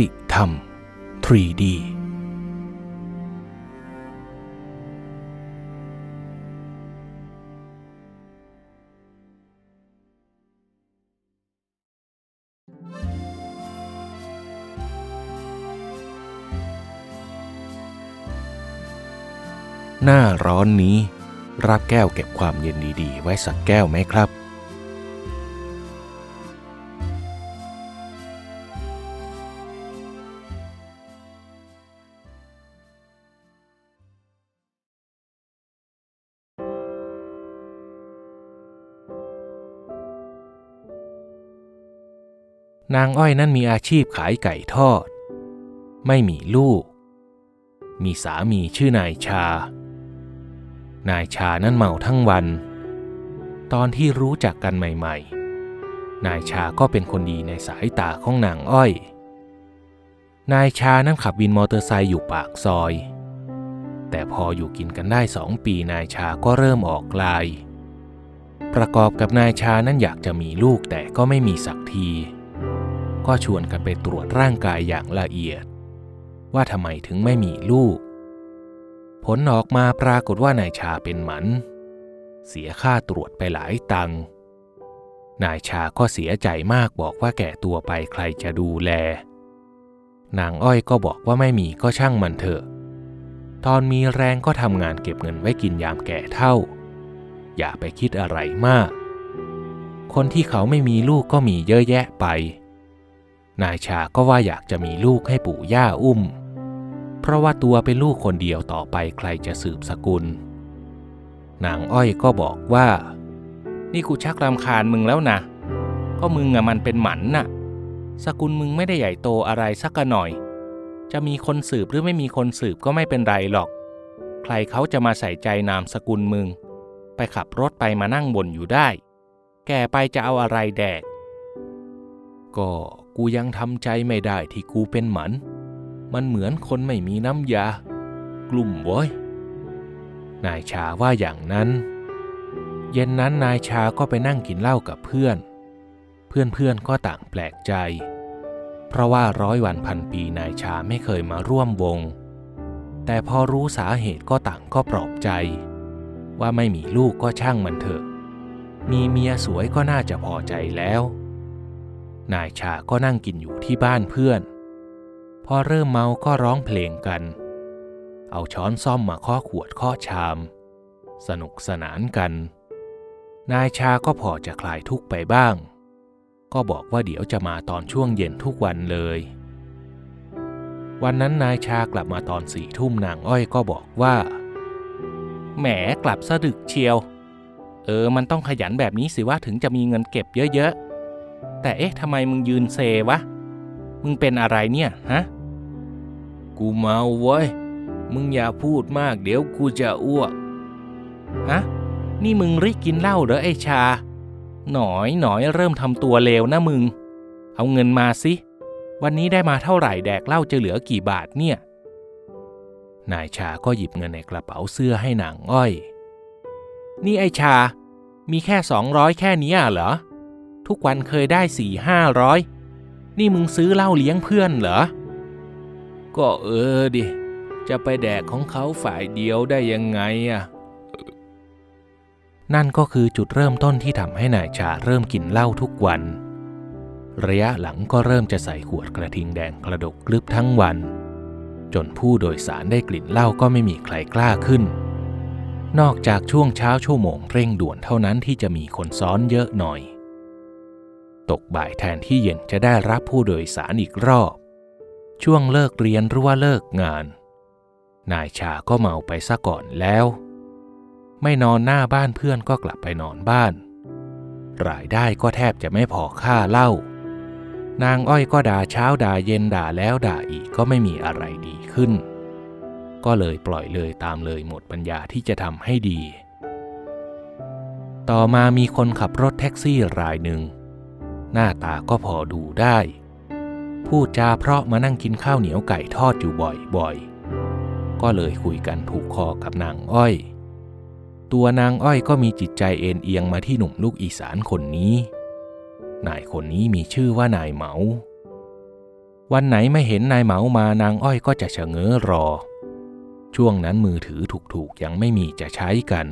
ติธรรม 3D หน้าร้อนนี้ รับแก้วเก็บความเย็นดีๆ ไว้สักแก้วไหมครับ นางอ้อยนั้นมีอาชีพขายไก่ทอด ไม่มีลูก มีสามีชื่อนายชา นายชานั้นเมาทั้งวัน ตอนที่รู้จักกันใหม่ๆ นายชาก็เป็นคนดีในสายตาของนางอ้อย นายชานั้นขับวินมอเตอร์ไซค์อยู่ปากซอย แต่พออยู่กินกันได้สองปีนายชาก็เริ่มออกลาย ประกอบกับนายชานั้นอยากจะมีลูกแต่ก็ไม่มีสักที ก็ชวนกันไปตรวจร่างกายอย่างละเอียด ว่าทำไมถึงไม่มีลูก ผลออกมาปรากฏว่านายชาเป็นหมัน เสียค่าตรวจไปหลายตังค์นายชาก็เสียใจมากบอกว่าแก่ตัวไปใครจะดูแล นางอ้อยก็บอกว่าไม่มีก็ช่างมันเถอะ ตอนมีแรงก็ทำงานเก็บเงินไว้กินยามแก่เท่า อย่าไปคิดอะไรมาก คนที่เขาไม่มีลูกก็มีเยอะแยะไป นายชาก็ว่าอยากจะมีลูกให้ปู่ย่าอุ้ม เพราะว่าตัวเป็นลูกคนเดียวต่อไปใครจะสืบสกุล นางอ้อยก็บอกว่า นี่กูชักรำคาญมึงแล้วนะ ก็มึงอะมันเป็นหมันน่ะ สกุลมึงไม่ได้ใหญ่โตอะไรสักหน่อย จะมีคนสืบหรือไม่มีคนสืบก็ไม่เป็นไรหรอก ใครเขาจะมาใส่ใจนามสกุลมึง ไปขับรถไปมานั่งบนอยู่ได้ แก่ไปจะเอาอะไรแดก ก็ กูยังทำใจไม่ได้ที่กูเป็นหมัน มันเหมือนคนไม่มีน้ำยา กลุ่มโว้ย นายชาว่าอย่างนั้น เย็นนั้นนายชาก็ไปนั่งกินเหล้ากับเพื่อน เพื่อนๆก็ต่างแปลกใจ เพราะว่าร้อยวันพันปีนายชาไม่เคยมาร่วมวง แต่พอรู้สาเหตุก็ต่างก็ปลอบใจ ว่าไม่มีลูกก็ช่างมันเถอะ มีเมียสวยก็น่าจะพอใจแล้ว นายชาก็นั่งกินอยู่ที่บ้านเพื่อน พอเริ่มเมาก็ร้องเพลงกัน เอาช้อนซ่อมมาเคาะขวดเคาะชาม สนุกสนานกัน นายชาก็พอจะคลายทุกข์ไปบ้าง ก็บอกว่าเดี๋ยวจะมาตอนช่วงเย็นทุกวันเลย วันนั้นนายชากลับมาตอนสี่ทุ่มนางอ้อยก็บอกว่าแหมกลับสะดึกเชียว เออ มันต้องขยันแบบนี้สิว่าถึงจะมีเงินเก็บเยอะๆ แต่เอ๊ะทำไมมึงยืนเซวะ มึงเป็นอะไรเนี่ยฮะ กูเมาเว้ย มึงอย่าพูดมากเดี๋ยวกูจะอ้วก ฮะ นี่มึงริกินเหล้าเหรอไอชา หนอยหนอยเริ่มทำตัวเลวนะมึง เอาเงินมาสิ วันนี้ได้มาเท่าไหร่แดกเหล้าจะเหลือกี่บาทเนี่ย นายชาก็หยิบเงินในกระเป๋าเสื้อให้นางอ้อย นี่ไอชา มีแค่สองร้อยแค่นี้เหรอ ทุกวันเคยได้สี่ห้าร้อยนี่มึงซื้อเหล้าเลี้ยงเพื่อนเหรอ ก็เออดิ จะไปแดกของเขาฝ่ายเดียวได้ยังไงอะนั่นก็คือจุดเริ่มต้นที่ทำให้นายชาเริ่มกินเหล้าทุกวัน ระยะหลังก็เริ่มจะใส่ขวดกระทิงแดงกระดกกลึบทั้งวัน จนผู้โดยสารได้กลิ่นเหล้าก็ไม่มีใครกล้าขึ้น นอกจากช่วงเช้าชั่วโมงเร่งด่วนเท่านั้นที่จะมีคนซ้อนเยอะหน่อย ตกบ่ายแทนที่เย็นจะได้รับผู้โดยสารอีกรอบ ช่วงเลิกเรียนหรือว่าเลิกงาน นายชาก็เมาไปซะก่อนแล้ว ไม่นอนหน้าบ้านเพื่อนก็กลับไปนอนบ้าน รายได้ก็แทบจะไม่พอค่าเหล้านางอ้อยก็ด่าเช้าด่าเย็นด่าแล้วด่าอีกก็ไม่มีอะไรดีขึ้น ก็เลยปล่อยเลยตามเลยหมดปัญญาที่จะทำให้ดี ต่อมามีคนขับรถแท็กซี่รายหนึ่ง หน้าตาก็พอดูได้ พูดจาเพราะมานั่งกินข้าวเหนียวไก่ทอดอยู่บ่อยๆ ก็เลยคุยกันถูกคอกับนางอ้อย ตัวนางอ้อยก็มีจิตใจเอ็นเอียงมาที่หนุ่มลูกอีสานคนนี้ นายคนนี้มีชื่อว่านายเหมา วันไหนไม่เห็นนายเหมามานางอ้อยก็จะเฉง้อรอ ช่วงนั้นมือถือถูกๆยังไม่มีจะใช้กัน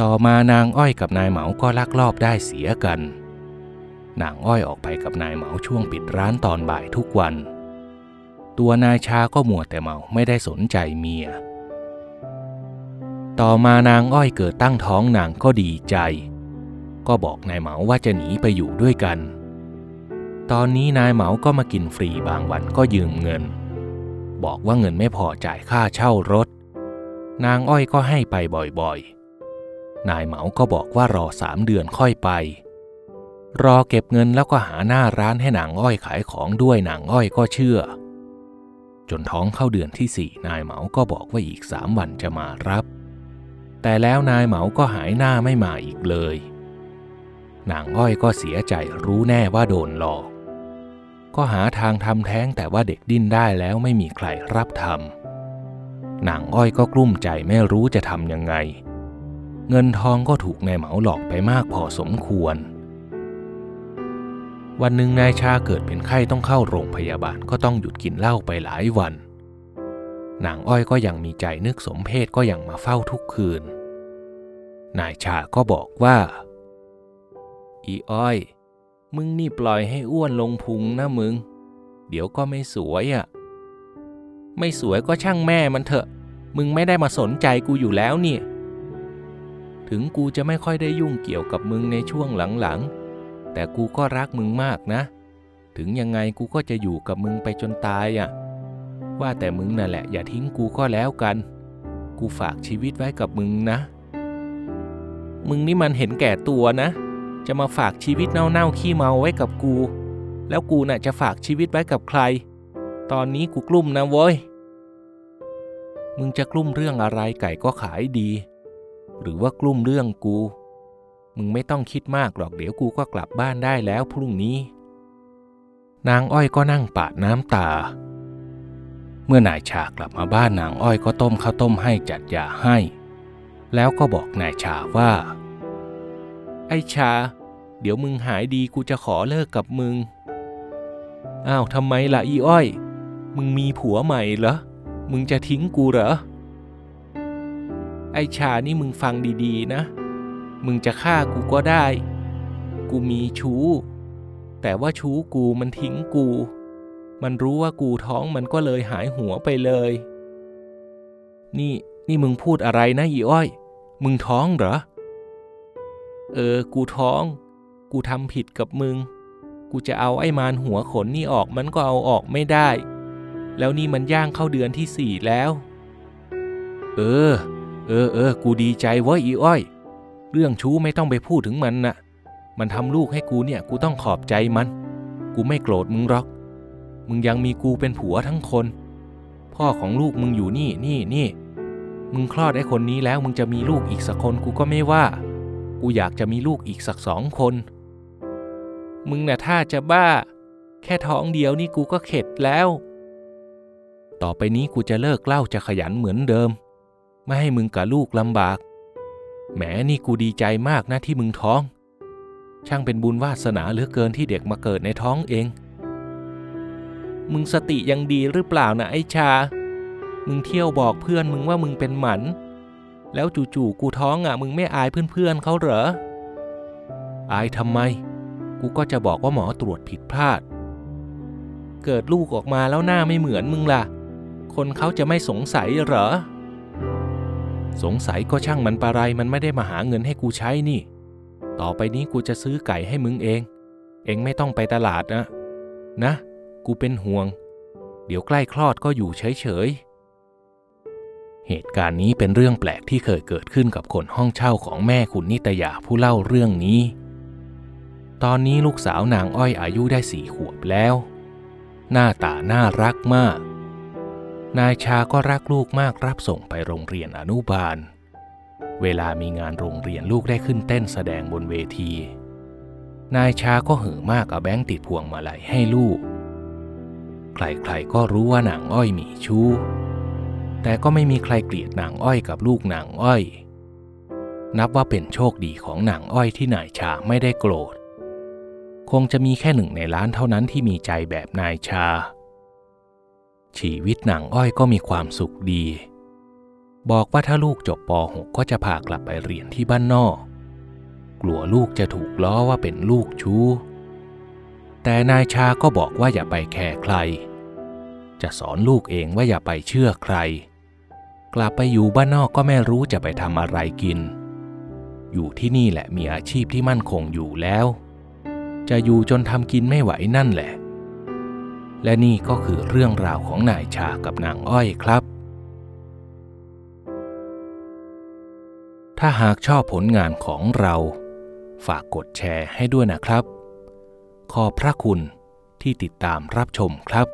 ต่อมานางอ้อยกับนายเหมาก็ลักลอบได้เสียกัน นางอ้อยออกไปกับนายเหมาช่วงปิดร้านตอนบ่ายทุกวัน ตัวนายชาก็มัวแต่เมาไม่ได้สนใจเมีย ต่อมานางอ้อยเกิดตั้งท้องนางก็ดีใจ ก็บอกนายเหมาว่าจะหนีไปอยู่ด้วยกัน ตอนนี้นายเหมาก็มากินฟรีบางวันก็ยืมเงิน บอกว่าเงินไม่พอจ่ายค่าเช่ารถ นางอ้อยก็ให้ไปบ่อยๆ นายเหมาก็บอกว่ารอสามเดือนค่อยไป รอเก็บเงินแล้วก็หาหน้าร้านให้นางอ้อยขายของด้วยนางอ้อยก็เชื่อ จนท้องเข้าเดือนที่สี่นายเหมาก็บอกว่าอีกสามวันจะมารับ แต่แล้วนายเหมาก็หายหน้าไม่มาอีกเลย นางอ้อยก็เสียใจรู้แน่ว่าโดนหลอก ก็หาทางทำแท้งแต่ว่าเด็กดิ้นได้แล้วไม่มีใครรับทำนางอ้อยก็กลุ้มใจไม่รู้จะทำยังไง เงินทองก็ถูกนายเหมาหลอกไปมากพอสมควร วันหนึ่งนายชาเกิดเป็นไข้ต้องเข้าโรงพยาบาลก็ต้องหยุดกินเหล้าไปหลายวัน นางอ้อยก็ยังมีใจนึกสมเพศก็ยังมาเฝ้าทุกคืน นายชาก็บอกว่า อีอ้อย มึงนี่ปล่อยให้อ้วนลงพุงนะมึง เดี๋ยวก็ไม่สวยอะ่ะ ไม่สวยก็ช่างแม่มันเถอะ มึงไม่ได้มาสนใจกูอยู่แล้วเนี่ย ถึงกูจะไม่ค่อยได้ยุ่งเกี่ยวกับมึงในช่วงหลังๆ แต่กูก็รักมึงมากนะ ถึงยังไงกูก็จะอยู่กับมึงไปจนตายอะ่ะ ว่าแต่มึงน่ะแหละอย่าทิ้งกูก็แล้วกัน กูฝากชีวิตไว้กับมึงนะ มึงนี่มันเห็นแก่ตัวนะ จะมาฝากชีวิตเน่าๆขี้เมาไว้กับกู แล้วกูน่ะจะฝากชีวิตไว้กับใคร ตอนนี้กูกลุ้มนะเว้ย มึงจะกลุ้มเรื่องอะไรไก่ก็ขายดี หรือว่ากลุ้มเรื่องกู มึงไม่ต้องคิดมากหรอกเดี๋ยวกูก็กลับบ้านได้แล้วพรุ่งนี้ นางอ้อยก็นั่งปาดน้ำตา เมื่อนายชากลับมาบ้านนางอ้อยก็ต้มข้าวต้มให้จัดยาให้ แล้วก็บอกนายชาว่า ไอ้ชา เดี๋ยวมึงหายดีกูจะขอเลิกกับมึง อ้าวทำไมล่ะอีอ้อย มึงมีผัวใหม่เหรอ มึงจะทิ้งกูเหรอ ไอ้ชานี่มึงฟังดีๆนะ มึงจะฆ่ากูก็ได้ กูมีชู้ แต่ว่าชู้กูมันทิ้งกู มันรู้ว่ากูท้องมันก็เลยหายหัวไปเลย นี่นี่มึงพูดอะไรนะอีอ้อย มึงท้องเหรอ เออ กูท้อง กูทำผิดกับมึง กูจะเอาไอ้มารหัวขนนี่ออกมันก็เอาออกไม่ได้ แล้วนี่มันย่างเข้าเดือนที่สี่แล้ว เออ เออเออ กูดีใจเว้ยอีอ้อย เรื่องชู้ไม่ต้องไปพูดถึงมันน่ะ มันทำลูกให้กูเนี่ยกูต้องขอบใจมัน กูไม่โกรธมึงหรอก มึงยังมีกูเป็นผัวทั้งคน พ่อของลูกมึงอยู่นี่นี่นี่ มึงคลอดไอ้คนนี้แล้วมึงจะมีลูกอีกสักคนกูก็ไม่ว่า กูอยากจะมีลูกอีกสักสองคน มึงน่ะถ้าจะบ้า แค่ท้องเดียวนี่กูก็เข็ดแล้ว ต่อไปนี้กูจะเลิกเล่าจะขยันเหมือนเดิม ไม่ให้มึงกับลูกลำบาก แหมนี่กูดีใจมากนะที่มึงท้อง ช่างเป็นบุญวาสนาเหลือเกินที่เด็กมาเกิดในท้องเอง มึงสติยังดีหรือเปล่านะไอชา มึงเที่ยวบอกเพื่อนมึงว่ามึงเป็นหมัน แล้วจู่ๆกูท้องอะ มึงไม่อายเพื่อนๆเขาเหรอ อายทำไม กูก็จะบอกว่าหมอตรวจผิดพลาด เกิดลูกออกมาแล้วหน้าไม่เหมือนมึงล่ะ คนเขาจะไม่สงสัยเหรอ สงสัยก็ช่างมันปะไรมันไม่ได้มาหาเงินให้กูใช้นี่ ต่อไปนี้กูจะซื้อไก่ให้มึงเอง เองไม่ต้องไปตลาดนะ นะ กูเป็นห่วง เดี๋ยวใกล้คลอดก็อยู่เฉยๆ เหตุการณ์นี้เป็นเรื่องแปลกที่เคยเกิดขึ้นกับคนห้องเช่าของแม่คุณนิตยาผู้เล่าเรื่องนี้ ตอนนี้ลูกสาวนางอ้อยอายุได้สี่ขวบแล้ว หน้าตาน่ารักมาก นายชาก็รักลูกมากรับส่งไปโรงเรียนอนุบาล เวลามีงานโรงเรียนลูกได้ขึ้นเต้นแสดงบนเวที นายชาก็หือมากเอาแบงค์ติดพวงมาลัยให้ลูก ใครๆก็รู้ว่านางอ้อยมีชู้ แต่ก็ไม่มีใครเกลียดนางอ้อยกับลูกนางอ้อย นับว่าเป็นโชคดีของนางอ้อยที่นายชาไม่ได้โกรธ คงจะมีแค่หนึ่งในล้านเท่านั้นที่มีใจแบบนายชา ชีวิตหนังอ้อยก็มีความสุขดี บอกว่าถ้าลูกจบป .6 ก็จะพากลับไปเรียนที่บ้านนอก กลัวลูกจะถูกล้อว่าเป็นลูกชู้ แต่นายชาก็บอกว่าอย่าไปแคร์ใคร จะสอนลูกเองว่าอย่าไปเชื่อใคร กลับไปอยู่บ้านนอกก็ไม่รู้จะไปทำอะไรกิน อยู่ที่นี่แหละมีอาชีพที่มั่นคงอยู่แล้ว จะอยู่จนทำกินไม่ไหวนั่นแหละ และนี่ก็คือเรื่องราวของนายชากับนางอ้อยครับ ถ้าหากชอบผลงานของเรา ฝากกดแชร์ให้ด้วยนะครับ ขอบพระคุณที่ติดตามรับชมครับ